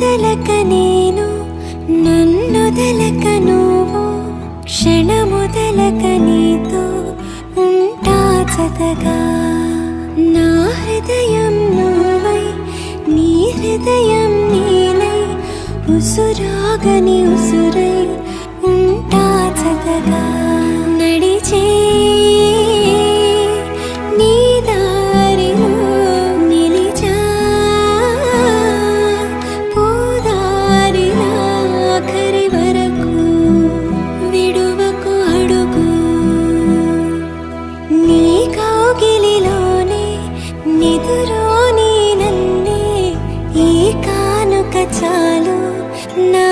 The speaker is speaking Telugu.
మొదలక నేను నన్నొదలక నువ్వు క్షణముదలక నీతో ఉంటా చదగా నా హృదయం నువ్వై నీ హృదయం నీలై ఉసురాగని ఉసు కానుక చాలు నా